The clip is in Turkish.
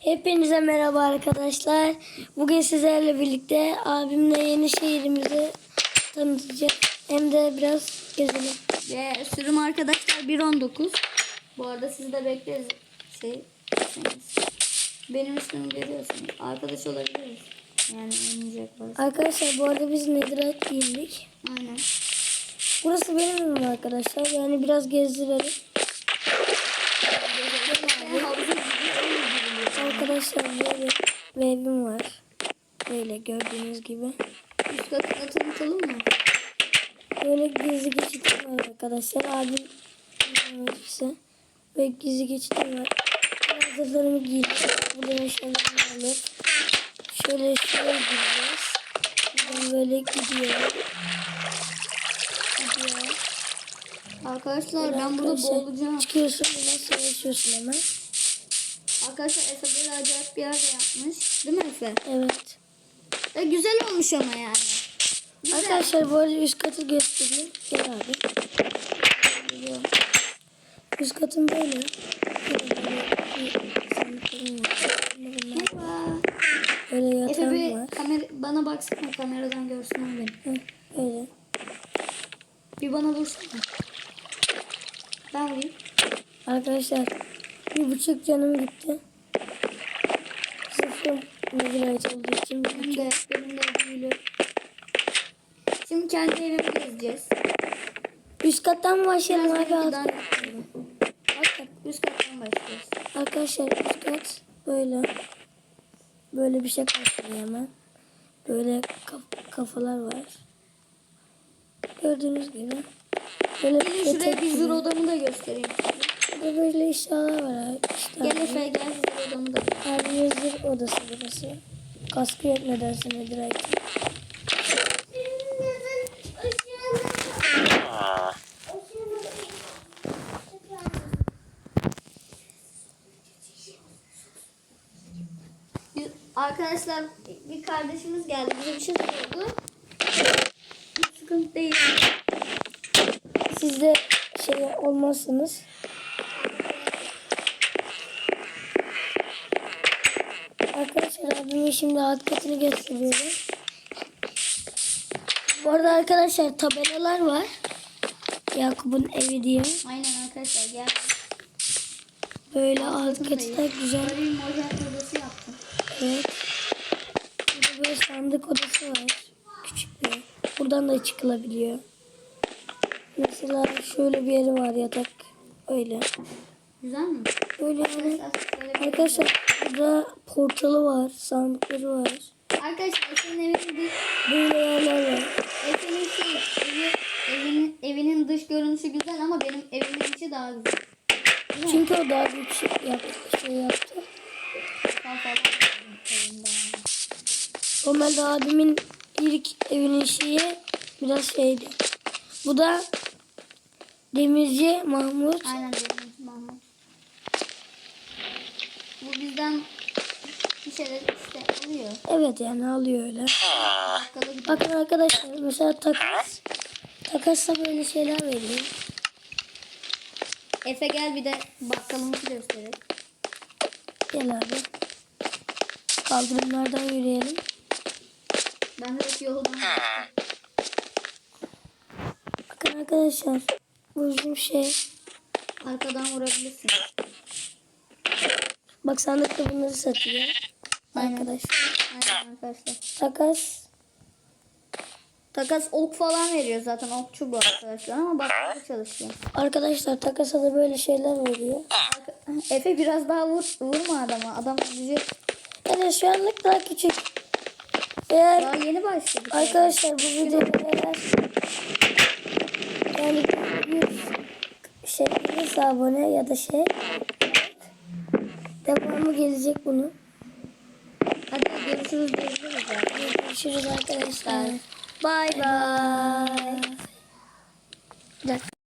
Hepinize merhaba arkadaşlar. Bugün sizlerle birlikte abimle yeni şehrimizi tanıtacağız. Hem de biraz gezelim. Ve sürüm arkadaşlar 1.19. Bu arada siz de bekleriz. Şey, benim ismimi görüyorsunuz. Arkadaş olabiliriz. Yani oynayacak varsa. Arkadaşlar bu arada biz Netherite giyindik. Aynen. Burası benim evim arkadaşlar. Yani biraz gezdirelim. Arkadaşlar böyle bir evim var. Böyle gördüğünüz gibi. Üst katına tanıtalım mı? Böyle gizli geçitim var arkadaşlar. Abim verirse. Ve gizli geçitim var. Hazırlarımı giydim. Buradan eşyalarımı alıp. Şöyle şöyle gideceğiz. Buradan böyle gidiyor. Gidiyor. Arkadaşlar ben burada boğulacağım. Çıkıyorsun buradan savaşıyorsun hemen. Arkadaşlar Efe böyle acayip bir yerde yapmış. Değil mi Efe? Evet. E, güzel olmuş ama yani. Güzel. Arkadaşlar bu arada üst katı göstereyim. Gel abi. Üst katım böyle. Böyle Efe yatağım bir var. kamera, bana baksana kameradan görsün beni. Hı, Böyle. Bir bana vursana. Ben vurayım. Arkadaşlar bir buçuk canım gitti. Sıfır Netherite olduğu için Benim de, benim de büyülü. Şimdi kendi evimi gezeceğiz. Üst kattan mı başlayalım abi alt kat? üst kattan başlıyoruz. Arkadaşlar üst kat böyle. Böyle bir şey karşılıyor hemen. Böyle kaf- kafalar var. Gördüğünüz gibi. Böyle Gelin şuraya bir zır odamı da göstereyim size. Burada böyle eşyalar var abi. İşte Gel Efe gel zır odamı da. Abi odası burası. Kaskı yok nedense. Biz- Arkadaşlar bir kardeşimiz geldi. Bize bir şey sordu. Hiç sıkıntı değil. Siz de şey olmazsınız. Arkadaşlar abimin şimdi alt katını gösteriyorum. Bu arada arkadaşlar tabelalar var. Yakup'un evi diye. Aynen arkadaşlar gel. Böyle alt katı da güzel. Böyle bir mojen odası yaptım. Evet. Burada böyle sandık odası var. Küçük bir. Buradan da çıkılabiliyor. Mesela şöyle bir yeri var yatak. Öyle. Güzel mi? Böyle yani. Arkadaşlar, Arkadaşlar burada portalı var. Sandıkları var. Arkadaşlar Efe'nin evinin dış, Böyle yerler var. Efe'nin şey, evi, evinin, evinin dış görünüşü güzel ama benim evimin içi daha güzel. Değil mi? Çünkü o daha büyük şey yaptı. Şey yaptı. Daha. Normalde abimin ilk evinin şeyi biraz şeydi. Bu da Demirci Mahmut. Aynen Mahmut. Bu bizden bir şeyler işte oluyor. Evet yani alıyor öyle. Bakın arkadaşlar mesela takas. Takasla böyle şeyler veriyor. Efe gel bir de bakkalımızı gösterelim. Gel abi. Kaldırımlardan yürüyelim. Ben de yoldan Bakın arkadaşlar. Bu bizim şey. arkadan vurabilirsin. Bak sandıkta bunları satıyor. Aynen. Arkadaşlar. Aynen arkadaşlar. Takas. Takas ok falan veriyor zaten okçu bu arkadaşlar ama bakkalda çalışıyor. Arkadaşlar takasa da böyle şeyler veriyor. Arka- Efe biraz daha vur, vurma adama. Adam üzecek. Yani şu anlık daha küçük. Eğer Daha yeni başladık. arkadaşlar bu videoda eğer yani bir şey abone ya da şey devamı gelecek bunun. Hadi görüşürüz. Görüşürüz arkadaşlar. Bye bye. Bir dakika.